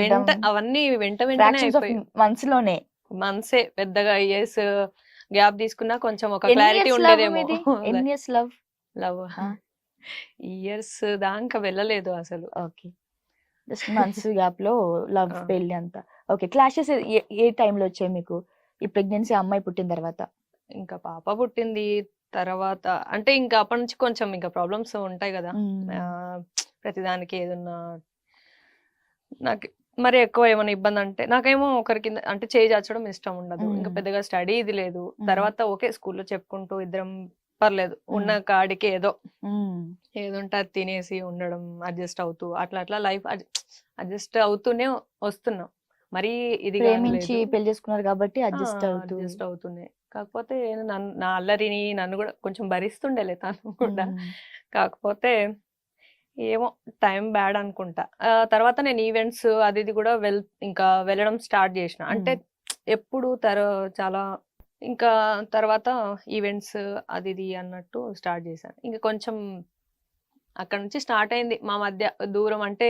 వెంట అవన్నీ వెంట వెంటనే మంత్స్లోనే మంత్సే పెద్దగా ఇయర్స్ గ్యాప్ తీసుకున్నా కొంచెం ఒక క్లారిటీ ఉండేదేమో. మీది? ఎన్ని ఇయర్స్ లవ్ లవ్. ఇయర్స్ దాకా వెళ్ళలేదు అసలు. ఓకే జస్ట్ మంత్స్ గ్యాప్లో లవ్. పెళ్ళి అంతా. ఓకే క్లాషెస్ ఏ టైంలో వచ్చాయి మీకు? ఈ ప్రెగ్నెన్సీ అమ్మాయి పుట్టిన తర్వాత. ఇంకా పాప పుట్టింది తర్వాత అంటే ఇంకా అప్పటి నుంచి కొంచెం ఇంకా ప్రాబ్లమ్స్ ఉంటాయి కదా. ప్రతిదానికి ఏదన్నా నాకు మరి ఎక్కువ ఏమైనా ఇబ్బంది అంటే నాకేమో ఒకరి కింద అంటే చేయి చాచడం ఇష్టం ఉండదు. ఇంకా. పెద్దగా స్టడీ ఇది లేదు. తర్వాత ఓకే స్కూల్లో చెప్పుకుంటూ ఇద్దరం పర్లేదు. ఉన్న కాడికి ఏదో మ్మ్. ఏదో ఉంటే అది తినేసి ఉండడం అడ్జస్ట్ అవుతూ అట్లా అట్లా లైఫ్ అడ్జస్ట్ అవుతూనే వస్తున్నాం. మరీ ఇది ప్రేమించి పెళ్ళి చేసుకున్నారు కాబట్టి అడ్జస్ట్ అవుతూ. అడ్జస్ట్ అవుతున్నాయి కాకపోతే నా అల్లరిని నన్ను కూడా కొంచెం భరిస్తుండేలే తను కూడా. కాకపోతే ఏమో టైం బ్యాడ్ అనుకుంటా. తర్వాత నేను ఈవెంట్స్ అది ఇది కూడా వెల్ ఇంకా వెళ్ళడం స్టార్ట్ చేసిన. అంటే ఎప్పుడు తర చాలా ఇంకా తర్వాత ఈవెంట్స్ అది ఇది అన్నట్టు స్టార్ట్ చేశాను. ఇంకా కొంచెం అక్కడ నుంచి స్టార్ట్ అయింది మా మధ్య దూరం అంటే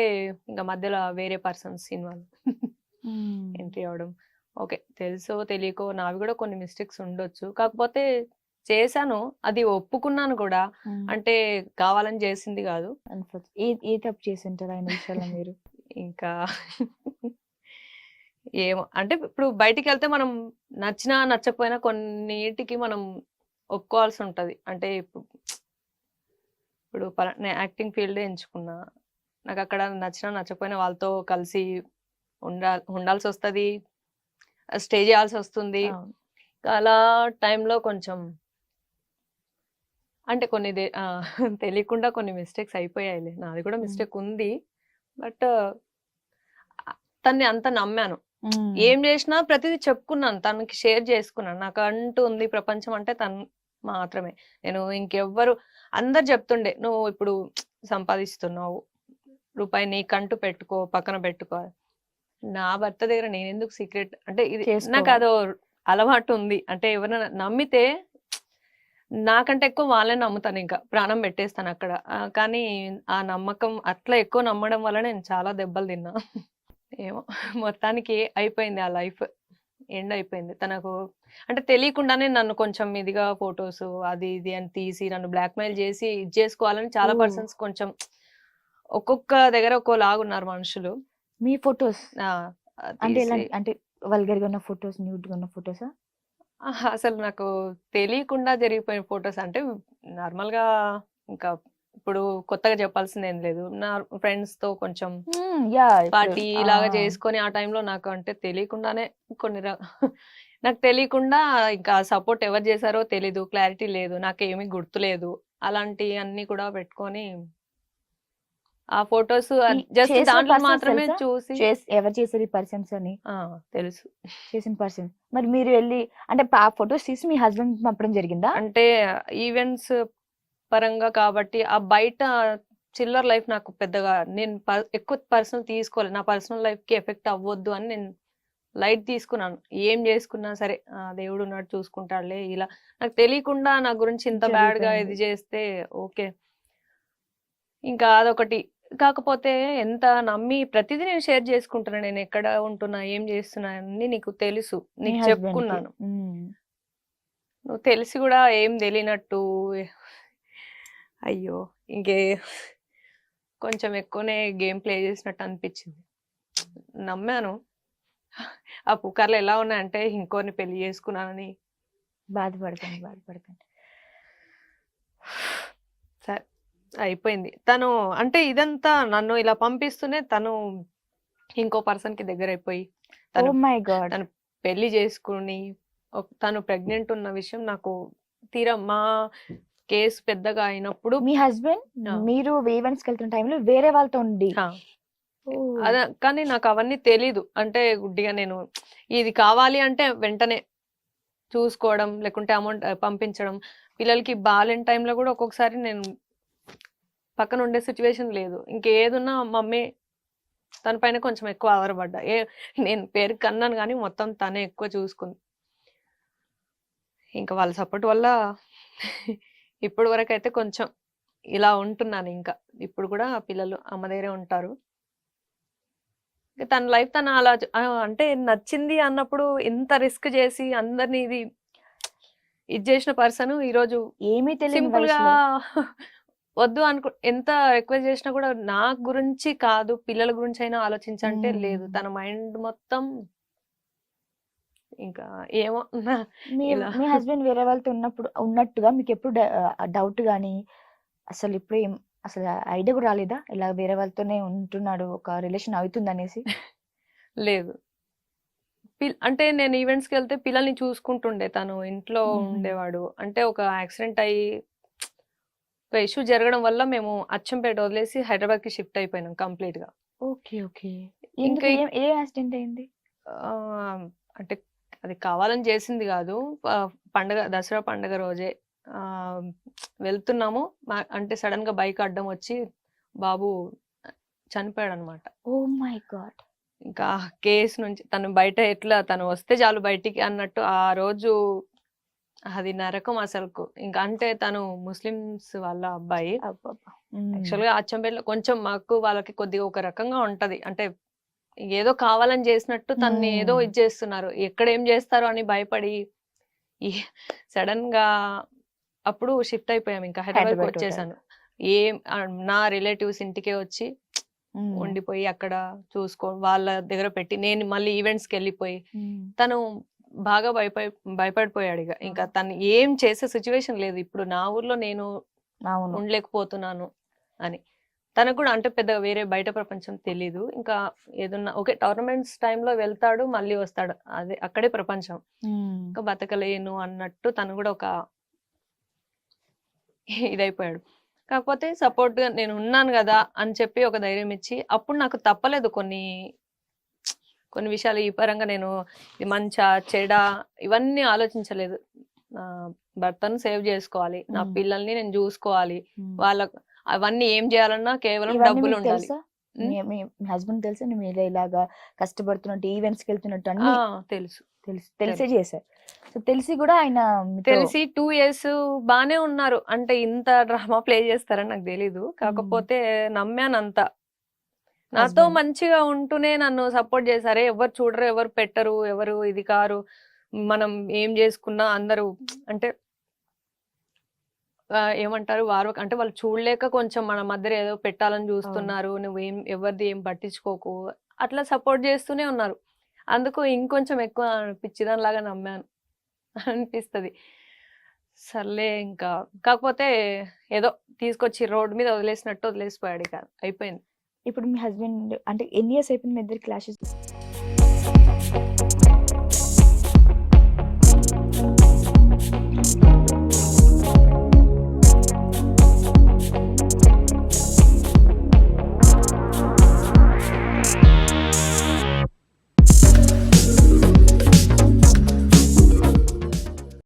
ఇంకా మధ్యలో వేరే పర్సన్స్ ఇన్వాల్వ్. ఎంట్రీ అవడం ఓకే తెలుసో తెలియకో నావి కూడా కొన్ని మిస్టేక్స్ ఉండొచ్చు. కాకపోతే చేశాను. అది ఒప్పుకున్నాను కూడా. అంటే కావాలని చేసింది కాదు. ఏ ఏ తప్పు చేసి ఉంటారు ఆయన మీరు? ఇంకా ఏమో. అంటే ఇప్పుడు బయటికి వెళ్తే మనం నచ్చినా నచ్చకపోయినా కొన్నిటికి మనం ఒప్పుకోవాల్సి ఉంటది. అంటే ఇప్పుడు ఇప్పుడు నేను యాక్టింగ్ ఫీల్డ్ ఎంచుకున్నా. నాకు అక్కడ నచ్చినా నచ్చకపోయినా వాళ్ళతో కలిసి ఉండా ఉండాల్సి వస్తుంది. స్టే చేయాల్సి వస్తుంది. అలా టైంలో కొంచెం అంటే కొన్ని దే- ఆ, తెలియకుండా కొన్ని మిస్టేక్స్ అయిపోయాయిలే. నాది కూడా. మిస్టేక్ ఉంది. బట్ తన్ని అంత నమ్మాను. మ్మ్. ఏం చేసినా ప్రతిదీ చెప్పుకున్నాను తనకి షేర్ చేసుకున్నాను. నాకు అంటూ ఉంది ప్రపంచం అంటే తను మాత్రమే. నేను ఇంకెవ్వరు అందరు చెప్తుండే నువ్వు ఇప్పుడు సంపాదిస్తున్నావు. రూపాయి నీకంటూ పెట్టుకో పక్కన పెట్టుకో. నా భర్త దగ్గర నేను ఎందుకు సీక్రెట్ అంటే ఇది నాకు చేసుకోవాలి. అదో అలవాటు ఉంది. అంటే ఎవరైనా నమ్మితే నాకంటే ఎక్కువ వాళ్ళే నమ్ముతాను ఇంకా. ప్రాణం పెట్టేస్తాను అక్కడ. కానీ ఆ నమ్మకం అట్లా ఎక్కువ నమ్మడం వల్ల నేను చాలా దెబ్బలు తిన్నా. ఏమో. మొత్తానికి అయిపోయింది ఆ లైఫ్. ఎండ్ అయిపోయింది. తనకు అంటే తెలియకుండానే నన్ను కొంచెం ఇదిగా ఫొటోస్ అది ఇది అని తీసి నన్ను బ్లాక్మెయిల్ చేసి ఇది చేసుకోవాలని చాలా. పర్సన్స్ కొంచెం ఒక్కొక్క దగ్గర ఒక్కోలాగా ఉన్నారు మనుషులు. మీ ఫొటోస్? అంటే అంటే వల్గర్గా ఉన్న ఫొటోస్ న్యూడ్గా ఉన్న ఫొటోసా? ఆహా, అసలు నాకు తెలియకుండా జరిగిపోయిన ఫొటోస్ అంటే నార్మల్గా ఇంకా ఇప్పుడు కొత్తగా చెప్పాల్సింది ఏం లేదు. నా ఫ్రెండ్స్తో కొంచెం పార్టీ లాగా చేసుకొని ఆ టైంలో నాకు అంటే తెలియకుండానే కొన్ని ర- నాకు తెలియకుండా ఇంకా సపోర్ట్ ఎవరు చేశారో తెలీదు క్లారిటీ లేదు నాకు ఏమీ గుర్తులేదు. అలాంటి అన్ని కూడా పెట్టుకొని ఆ ఫొటోస్ జస్ట్ దాంట్లో మాత్రమే? చూసి ఎవరు చేశారు ఈ పర్సన్స్ అని? ఆ, తెలుసు. చేసిన పర్సన్ మరి మీరు వెళ్ళి అంటే ఆ ఫొటోస్ తీసి మీ హస్బెండ్ పంపడం జరిగిందా? అంటే ఈవెంట్స్ పరంగా కాబట్టి ఆ బయట చిల్లర్ లైఫ్ నాకు పెద్దగా నేను ఎక్కువ పర్సనల్ తీసుకోలేదు నా పర్సనల్ లైఫ్కి ఎఫెక్ట్ అవ్వద్దు అని నేను లైట్ తీసుకున్నాను. ఏం చేసుకున్నా సరే ఆ దేవుడు ఉన్నాడు చూసుకుంటాడులే ఇలా. నాకు తెలియకుండా నా గురించి ఇంత బ్యాడ్గా ఇది. చేస్తే ఓకే. ఇంకా అదొకటి. కాకపోతే ఎంత నమ్మి ప్రతిదీ నేను షేర్ చేసుకుంటున్నా. నేను ఎక్కడ ఉంటున్నా ఏం చేస్తున్నా అన్ని నీకు తెలుసు. నీకు. చెప్పుకున్నాను. నువ్వు తెలిసి కూడా ఏం తెలియనట్టు. అయ్యో ఇంకే కొంచెం ఎక్కువనే గేమ్ ప్లే చేసినట్టు అనిపించింది. నమ్మాను. ఆ పుకార్లు ఎలా ఉన్నాయంటే ఇంకోని పెళ్ళి చేసుకున్నానని. బాధపడకండి బాధపడకండి. సరే. అయిపోయింది. తను అంటే ఇదంతా నన్ను ఇలా పంపిస్తూనే తను ఇంకో పర్సన్కి దగ్గర అయిపోయి తను మై గాడ్. తను పెళ్ళి చేసుకుని ఒక- తను ప్రెగ్నెంట్ ఉన్న విషయం నాకు తీరా మా కేసు పెద్దగా అయినప్పుడు మీ హస్బెండ్ ఆ. మీరు ఈవెంట్స్ వెళ్తున్న టైంలో వేరే వాళ్ళతో ఉండి ఆ. అద కానీ నాకు అవన్నీ తెలీదు. అంటే గుడ్డిగా నేను ఇది కావాలి అంటే వెంటనే చూసుకోవడం లేకుంటే అమౌంట్ పంపించడం. పిల్లలకి బాగాలేని టైంలో కూడా ఒక్కొక్కసారి నేను పక్కన ఉండే సిచ్యువేషన్ లేదు. ఇంకేదున్నా మమ్మీ తన పైన కొంచెం ఎక్కువ ఆధారపడ్డా. ఏ నేను పేరు కన్నాను కానీ మొత్తం తనే ఎక్కువ చూసుకుంది. ఇంకా వాళ్ళ సపోర్ట్ వల్ల ఇప్పుడు వరకు అయితే కొంచెం ఇలా ఉంటున్నాను ఇంకా. ఇప్పుడు కూడా పిల్లలు అమ్మ దగ్గరే ఉంటారు. తన లైఫ్ తను అలా అంటే నచ్చింది అన్నప్పుడు ఎంత రిస్క్ చేసి అందరిని ఇది ఇది చేసిన పర్సన్ ఈరోజు ఏమీ తెలియని సింపుల్గా వద్దు అనుకో ఎంత రిక్వెస్ట్ చేసినా కూడా నా గురించి కాదు పిల్లల గురించి అయినా ఆలోచించంటే లేదు. తన మైండ్ మొత్తం ఇంకా ఏమో మీ హస్బెండ్ వేరే వాళ్ళతో ఉన్నప్పుడు ఉన్నట్టుగా మీకు ఎప్పుడు డౌట్ కానీ అసలు ఇప్పుడు ఏం అసలు ఐడియా కూడా రాలేదా? ఇలా వేరే వాళ్ళతోనే ఉంటున్నాడు ఒక రిలేషన్ అవుతుంది అనేసి లేదు అంటే నేను ఈవెంట్స్కి వెళ్తే పిల్లల్ని చూసుకుంటుండే తను. ఇంట్లో. ఉండేవాడు. అంటే ఒక యాక్సిడెంట్ అయ్యి ఒక ఇష్యూ జరగడం వల్ల మేము అచ్చంపేట వదిలేసి హైదరాబాద్కి షిఫ్ట్ అయిపోయినాం కంప్లీట్గా ఓకే ఓకే. ఇంకా ఏ యాక్సిడెంట్ అయింది? అంటే అది కావాలని చేసింది కాదు. పండగ దసరా పండగ రోజే. వెళ్తున్నాము. అంటే సడన్గా బైక్ అడ్డం వచ్చి బాబు చనిపోయాడు అనమాట ఓ మై గాడ్. ఇంకా కేసు నుంచి తను బయట ఎట్లా తను వస్తే చాలు బయటికి అన్నట్టు ఆ రోజు అది నరకం అసలుకు. ఇంకా అంటే తను ముస్లిమ్స్ వాళ్ళ అబ్బాయి. యాక్చువల్గా అచ్చంపేటలో కొంచెం మాకు వాళ్ళకి కొద్దిగా ఒక రకంగా ఉంటది. అంటే ఏదో కావాలని చేసినట్టు తన్ని ఏదో. ఇది చేస్తున్నారు. ఎక్కడ ఏం చేస్తారో అని భయపడి సడన్గా అప్పుడు షిఫ్ట్ అయిపోయాం ఇంకా. హైదరాబాద్ వచ్చేసాను. ఏం నా రిలేటివ్స్ ఇంటికే వచ్చి ఉండిపోయి అక్కడ చూసుకో వాళ్ళ దగ్గర పెట్టి నేను మళ్ళీ ఈవెంట్స్కి వెళ్ళిపోయి తను బాగా భయపడి భయపడిపోయాడు ఇక ఇంకా తను ఏం చేసే సిచ్యువేషన్ లేదు. ఇప్పుడు నా ఊర్లో నేను ఉండలేకపోతున్నాను అని. తనకు కూడా అంటే పెద్దగా వేరే బయట ప్రపంచం తెలీదు. ఇంకా ఏదన్నా ఓకే టోర్నమెంట్స్ టైంలో వెళ్తాడు మళ్ళీ వస్తాడు. అదే అక్కడే ప్రపంచం. ఇంకా బతకలేను అన్నట్టు తను కూడా ఒక ఇదైపోయాడు. కాకపోతే సపోర్ట్గా నేను ఉన్నాను కదా అని చెప్పి ఒక ధైర్యం ఇచ్చి అప్పుడు నాకు తప్పలేదు కొన్ని కొన్ని విషయాలు ఈ పరంగా నేను మంచా చెడ ఇవన్నీ ఆలోచించలేదు. నా భర్తను సేవ్ చేసుకోవాలి. నా. పిల్లల్ని నేను చూసుకోవాలి. వాళ్ళ అవన్నీ ఏం చేయాలన్నా కేవలం డబ్బులు ఉండాలి. మీ- హస్బెండ్ తెలుసా? మీరు ఇలాగా కష్టపడుతున్నట్టు ఈవెంట్స్కి వెళ్తున్నట్టు అన్ని తెలుసు. తెలుసు. తెలిసే చేశారు. సో తెలిసి కూడా ఆయన తెలిసి టూ ఇయర్స్ బానే ఉన్నారు. అంటే ఇంత డ్రామా ప్లే చేస్తారని నాకు తెలీదు. కాకపోతే నమ్మాను అంత నాతో. మంచిగా ఉంటూనే నన్ను సపోర్ట్ చేశారే. ఎవరు చూడరు ఎవరు పెట్టరు ఎవరు ఇది కారు. మనం ఏం చేసుకున్నా అందరూ అంటే ఏమంటారు? వారు అంటే వాళ్ళు చూడలేక కొంచెం మన మధ్య ఏదో పెట్టాలని చూస్తున్నారు. నువ్వేం ఎవరిది ఏం పట్టించుకోకు. అట్లా సపోర్ట్ చేస్తూనే ఉన్నారు. అందుకు ఇంకొంచెం ఎక్కువ పిచ్చిదాని లాగా నమ్మాను. అనిపిస్తది. సర్లే ఇంకా. కాకపోతే ఏదో తీసుకొచ్చి రోడ్ మీద వదిలేసినట్టు వదిలేసిపోయాడు ఇక. అయిపోయింది. ఇప్పుడు మీ హస్బెండ్ అంటే ఎన్ని ఇయర్స్ అయిపోయింది మీ ఇద్దరు క్లాషెస్